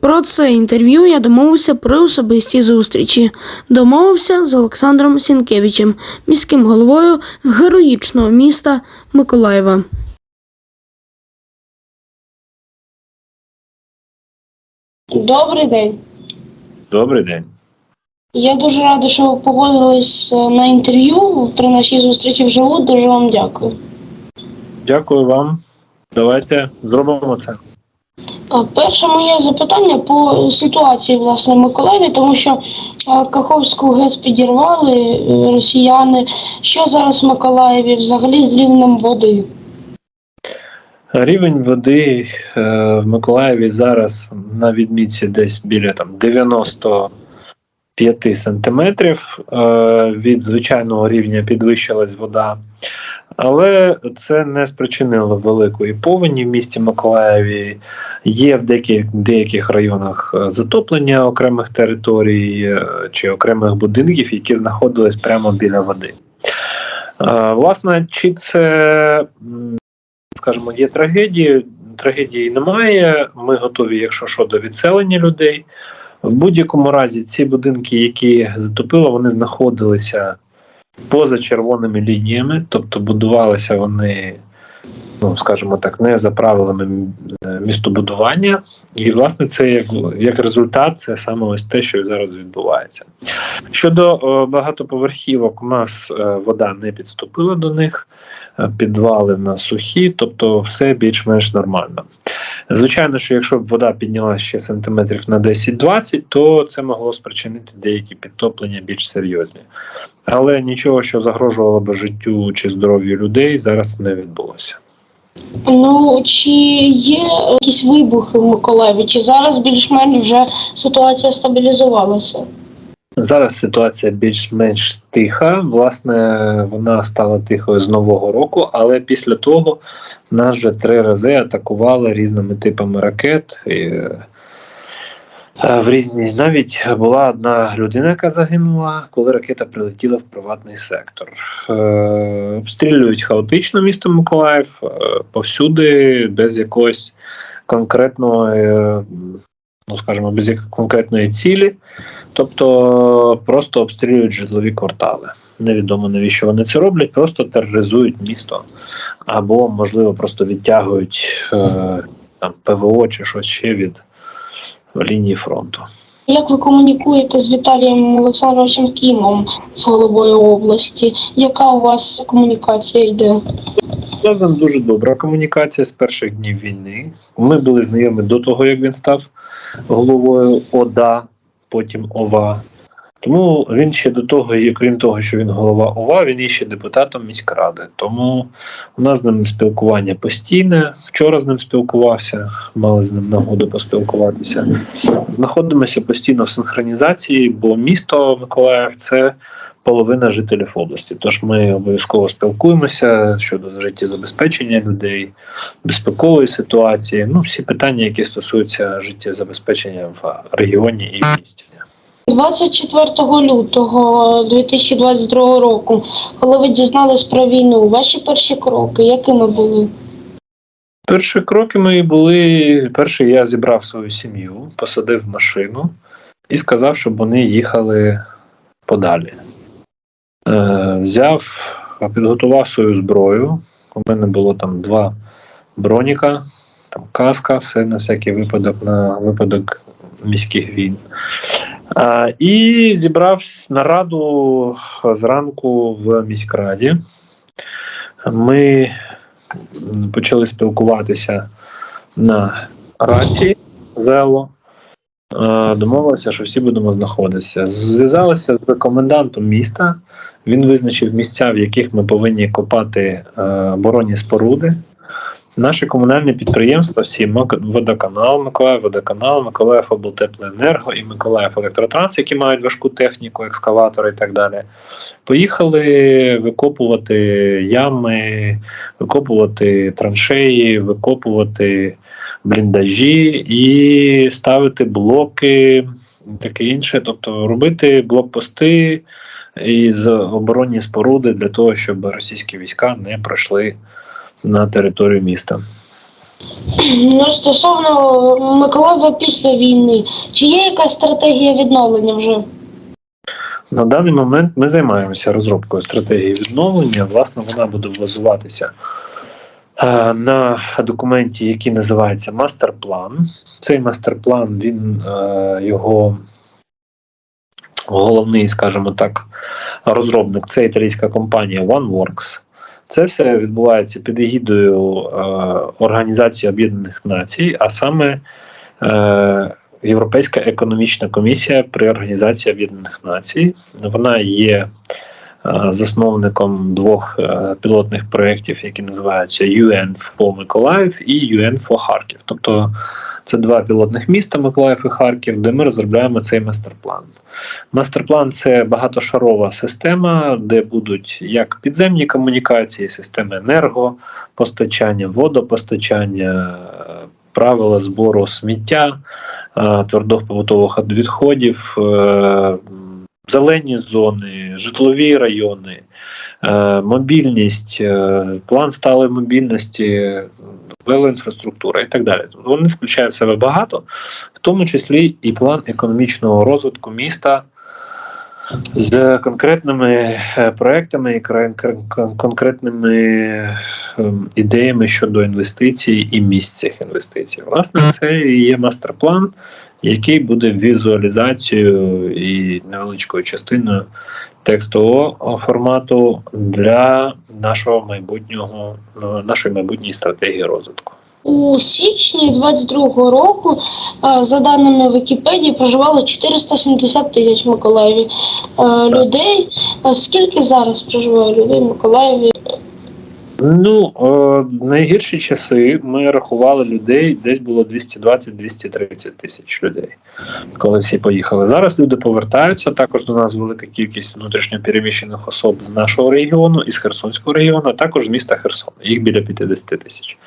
Про це інтерв'ю я домовився при особистій зустрічі. Домовився з Олександром Сінкевичем, міським головою героїчного міста Миколаєва. Добрий день. Добрий день. Я дуже рада, що ви погодились е, на інтерв'ю при нашій зустрічі вживу. Дуже вам дякую. Дякую вам. Давайте зробимо це. Перше моє запитання по ситуації власне в Миколаєві, тому що Каховську ГЕС підірвали е, росіяни. Що зараз в Миколаєві взагалі з рівнем води? Рівень води е, в Миколаєві зараз на відмітці десь біля там 95 сантиметрів. Е, від звичайного рівня підвищилась вода. Але це не спричинило великої повені в місті Миколаєві. Є в деяких, деяких районах е, затоплення окремих територій е, чи окремих будинків, які знаходились прямо біля води. Е, Власне, чи це скажімо, є трагедії. Трагедії немає. Ми готові, якщо що, до відселення людей. В будь-якому разі, ці будинки, які затопило, вони знаходилися поза червоними лініями, тобто будувалися вони, ну скажімо так, не за правилами е, містобудування. І, власне, це як, як результат, це саме ось те, що зараз відбувається. Щодо е, багатоповерхівок, у нас е, вода не підступила до них е, підвали в нас сухі, тобто все більш-менш нормально. Звичайно, що якщо б вода піднялася ще сантиметрів на 10-20, то це могло спричинити деякі підтоплення більш серйозні. Але нічого, що загрожувало б життю чи здоров'ю людей, зараз не відбулося. Ну чи є якісь вибухи в Миколаєві? Чи зараз більш-менш вже ситуація стабілізувалася? Зараз ситуація більш-менш тиха. Власне, вона стала тихою з нового року, але після того нас вже три рази атакували різними типами ракет. Е, в різні навіть була одна людина, яка загинула, коли ракета прилетіла в приватний сектор. Е, обстрілюють хаотично місто Миколаїв е, повсюди, без якогось конкретної, е, ну скажімо, без конкретної цілі. Тобто просто обстрілюють житлові квартали. Невідомо навіщо вони це роблять, просто тероризують місто. Або, можливо, просто відтягують е, там ПВО чи щось ще від лінії фронту. Як ви комунікуєте з Віталієм Олександровичем Кімом, з головою області? Яка у вас комунікація йде? У нас дуже добра комунікація з перших днів війни. Ми були знайомі до того, як він став головою ОДА, потім ОВА. Тому він ще до того, і крім того, що він голова ОВА, він є ще депутатом міськради. Тому у нас з ним спілкування постійне. Вчора з ним спілкувався, мали з ним нагоду поспілкуватися. Знаходимося постійно в синхронізації, бо місто Миколаїв це половина жителів області. Тож ми обов'язково спілкуємося щодо життєзабезпечення людей, безпекової ситуації. Ну, всі питання, які стосуються життєзабезпечення в регіоні і в місті. 24 лютого 2022 року, коли ви дізнались про війну, ваші перші кроки, якими були? Перші кроки мої були: перший я зібрав свою сім'ю, посадив машину і сказав, щоб вони їхали подалі. Е, взяв, підготував свою зброю. У мене було там два броніка, там каска, все на всякий випадок, на випадок міських війн. Е, і зібрав нараду зранку в міськраді. Ми почали спілкуватися на рації ЗЕЛО. Е, Домовилися, що всі будемо знаходитися. Зв'язалися з комендантом міста. Він визначив місця, в яких ми повинні копати е, оборонні споруди. Наші комунальні підприємства, всі водоканал, Миколаїв водоканал, Миколаїв облтеплоенерго і Миколаїв електротранс, які мають важку техніку, екскаватори і так далі, поїхали викопувати ями, викопувати траншеї, викопувати бліндажі і ставити блоки, таке інше, тобто робити блокпости із оборонні споруди для того, щоб російські війська не пройшли на територію міста. Ну, стосовно Миколаєва після війни, чи є якась стратегія відновлення вже? На даний момент ми займаємося розробкою стратегії відновлення. Власне, вона буде базуватися е, на документі, який називається мастер-план. Цей мастер-план, він е, його головний, скажімо так, розробник це італійська компанія OneWorks. Це все відбувається під егідою е, Організації Об'єднаних Націй, а саме е, Європейська економічна комісія при Організації Об'єднаних Націй. Вона є засновником двох е, пілотних проєктів, які називаються UN for Миколаїв і UN for Харків. Тобто це два пілотних міста Миколаїв і Харків, де ми розробляємо цей мастер-план. Мастер-план це багатошарова система, де будуть як підземні комунікації, системи енергопостачання, водопостачання, е, правила збору сміття, е, твердих побутових відходів, е, зелені зони, житлові райони, е, мобільність, е, план сталої мобільності, велоінфраструктура і так далі. Вони включають в себе багато, в тому числі і план економічного розвитку міста з конкретними е, проектами і конкретними ідеями щодо інвестицій і місць цих інвестицій. Власне, це і є мастер-план, який буде візуалізацією і невеличкою частиною текстового формату для нашого майбутнього ну, нашої майбутньої стратегії розвитку. У січні 22-го року, е, за даними Вікіпедії, проживало 470 тисяч в Миколаєві е, людей. Скільки зараз проживає людей в Миколаєві? Ну, е, найгірші часи ми рахували людей, десь було 220-230 тисяч людей, коли всі поїхали. Зараз люди повертаються. Також до нас велика кількість внутрішньопереміщених особ з нашого регіону, із Херсонського регіону, а також з міста Херсон. Їх біля 50 тисяч.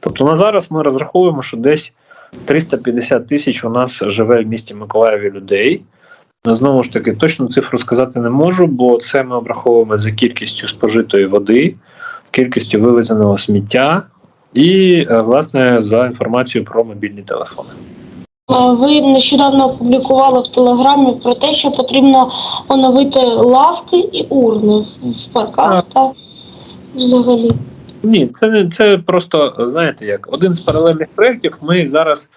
Тобто на зараз ми розраховуємо, що десь 350 тисяч у нас живе в місті Миколаєві людей. Знову ж таки, точну цифру сказати не можу, бо це ми обраховуємо за кількістю спожитої води, кількістю вивезеного сміття і, е, власне, за інформацією про мобільні телефони. Ви нещодавно опублікували в Телеграмі про те, що потрібно оновити лавки і урни в- парках та взагалі. Ні, це не це просто знаєте, як один з паралельних проєктів. Ми зараз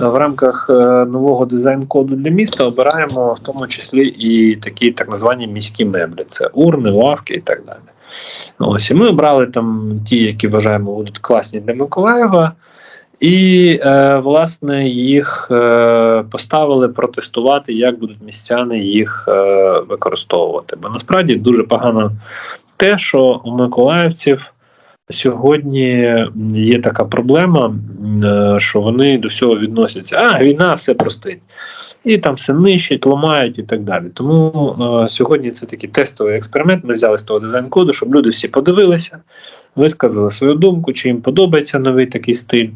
е, в рамках е, нового дизайн-коду для міста обираємо в тому числі і такі так звані міські меблі. Це урни, лавки і так далі. Ось і ми обрали там ті, які вважаємо будуть класні для Миколаєва. І е, власне їх е, поставили протестувати, як будуть містяни їх е, використовувати. Бо насправді дуже погано те, що у миколаївців сьогодні є така проблема, е, що вони до всього відносяться. А, війна все простить. І там все нищать, ламають і так далі. Тому е, сьогодні це такий тестовий експеримент. Ми взяли з того дизайн-коду, щоб люди всі подивилися, висказали свою думку, чи їм подобається новий такий стиль.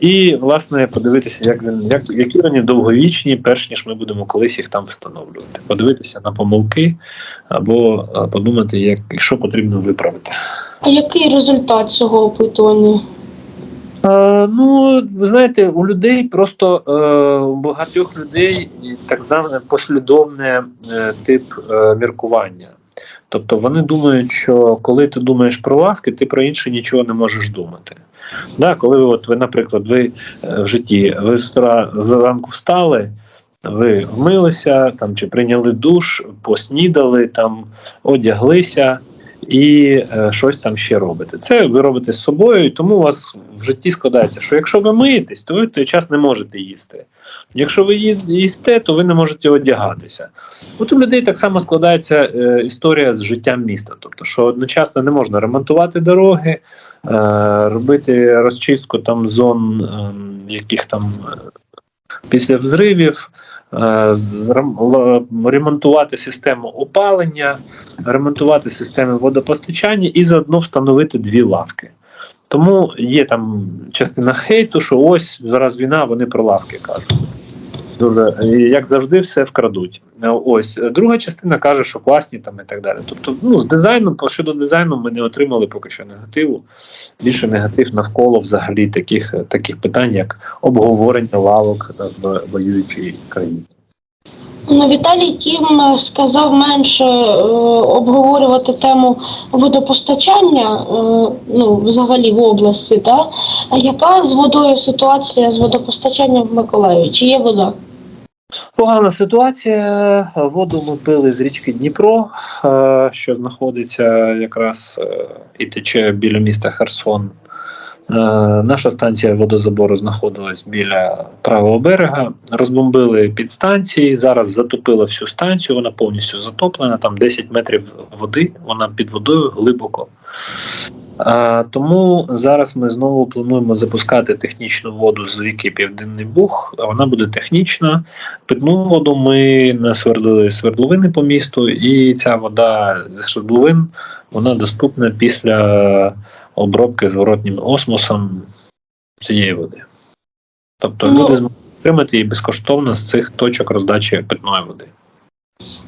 І, власне, подивитися, як він, як, які вони довговічні, перш ніж ми будемо колись їх там встановлювати. Подивитися на помилки або е, подумати, як, що потрібно виправити. А який результат цього опитування? Е, ну, ви знаєте, у людей просто е, у багатьох людей так зване послідовне е, тип е, міркування. Тобто вони думають, що коли ти думаєш про лавки, ти про інше нічого не можеш думати. Да, коли от ви, наприклад, ви е, в житті ви зранку встали, ви вмилися там чи прийняли душ, поснідали, там одяглися і е, щось там ще робите. Це ви робите з собою, і тому у вас в житті складається, що якщо ви миєтесь, то ви той час не можете їсти. Якщо ви їсте, то ви не можете одягатися. От у людей так само складається е, історія з життям міста. Тобто, що одночасно не можна ремонтувати дороги, робити розчистку там зон, е, яких там е, після взривів. е, Ремонтувати систему опалення, ремонтувати системи водопостачання і заодно встановити дві лавки. Тому є там частина хейту, що ось зараз війна, вони про лавки кажуть. Дуже як завжди, все вкрадуть. Е, Ось е, друга частина каже, що класні там і так далі. Тобто, ну з дизайном, щодо дизайну, ми не отримали поки що негативу. Більше негатив навколо взагалі таких, таких питань, як обговорення лавок в воюючій країні. Ну, Віталій Кім е, сказав менше е, обговорювати тему водопостачання е, ну, взагалі в області. Та? А яка з водою ситуація з водопостачанням в Миколаєві? Чи є вода? Погана ситуація. Воду ми пили з річки Дніпро, е, що знаходиться якраз е, і тече біля міста Херсон. Е, Наша станція водозабору знаходилась біля правого берега. Розбомбили підстанції. Зараз затопила всю станцію. Вона повністю затоплена. Там 10 метрів води. Вона під водою глибоко. А, тому зараз ми знову плануємо запускати технічну воду з ріки Південний Буг. Вона буде технічна. Питну воду ми насвердлили свердловини по місту, і ця вода з свердловин вона доступна після обробки зворотнім осмосом цієї води. Тобто Ну, люди зможуть отримати її безкоштовно з цих точок роздачі питної води.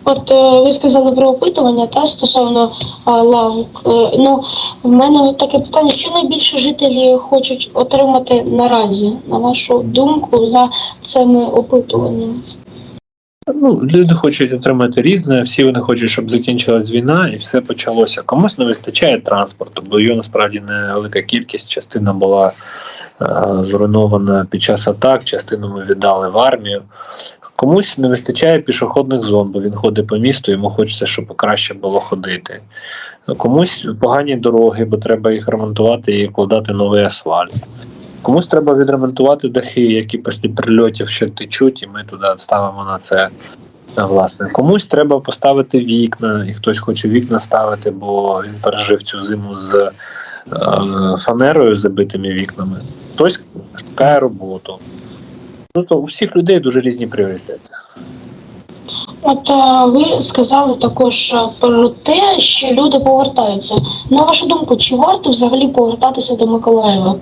От е, ви сказали про опитування та стосовно лавок. Е, ну, в мене таке питання: що найбільше жителі хочуть отримати наразі, на вашу думку, за цими опитуваннями? Ну, люди хочуть отримати різне, всі вони хочуть, щоб закінчилась війна і все почалося. Комусь не вистачає транспорту, бо його насправді невелика кількість. Частина була е, зруйнована під час атак, частину ми віддали в армію. Комусь не вистачає пішохідних зон, бо він ходить по місту, йому хочеться, щоб краще було ходити. Комусь погані дороги, бо треба їх ремонтувати і вкладати новий асфальт. Комусь треба відремонтувати дахи, які після прильотів ще течуть, і ми туди ставимо на це. Власне, комусь треба поставити вікна, і хтось хоче вікна ставити, бо він пережив цю зиму з е, фанерою забитими вікнами. Хтось шукає роботу. Ну то у всіх людей дуже різні пріоритети. От е, ви сказали також е, про те, що люди повертаються. На вашу думку, чи варто взагалі повертатися до Миколаєва?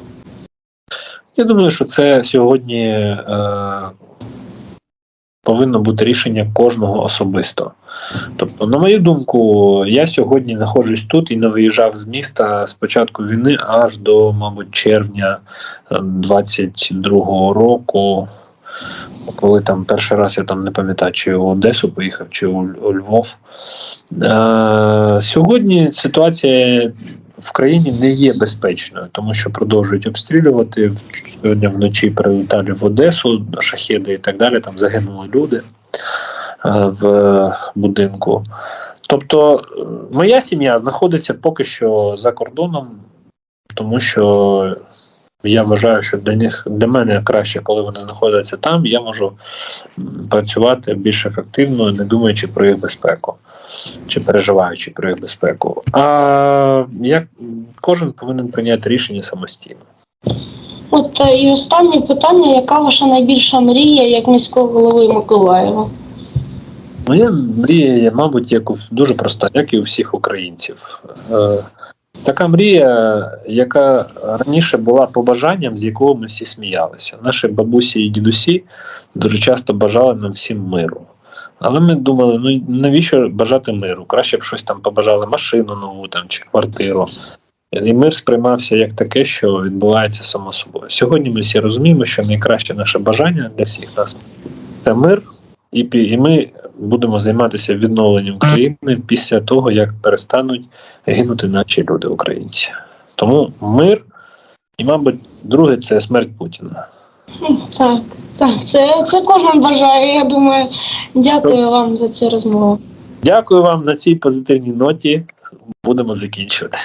Я думаю, що це сьогодні е, повинно бути рішення кожного особисто. Тобто, на мою думку, я сьогодні знаходжусь тут і не виїжджав з міста з початку війни аж до, мабуть, червня 22-го року. Коли там перший раз я там не пам'ятаю, чи в Одесу поїхав, чи у, у Львов. Е, сьогодні ситуація в країні не є безпечною, тому що продовжують обстрілювати. Сьогодні вночі прилетали в Одесу, шахеди і так далі. Там загинули люди е, в будинку. Тобто, е, моя сім'я знаходиться поки що за кордоном, тому що я вважаю, що для них для мене краще, коли вони знаходяться там, я можу працювати більш ефективно, не думаючи про їх безпеку чи переживаючи про їх безпеку. А як кожен повинен прийняти рішення самостійно. От е, і останнє питання: яка ваша найбільша мрія як міського голови Миколаєва? Моя мрія, мабуть, як дуже проста, як і у всіх українців. Така мрія, яка раніше була побажанням, з якого ми всі сміялися. Наші бабусі і дідусі дуже часто бажали нам всім миру. Але ми думали, ну навіщо бажати миру? Краще б щось там побажали машину нову там, чи квартиру. І мир сприймався як таке, що відбувається само собою. Сьогодні ми всі розуміємо, що найкраще наше бажання для всіх нас це мир, і, і ми будемо займатися відновленням країни після того, як перестануть гинути наші люди, українці. Тому мир, і, мабуть, друге це смерть Путіна. Так, так, це, це кожен бажає. Я думаю, дякую вам за цю розмову. Дякую вам на цій позитивній ноті. Будемо закінчувати.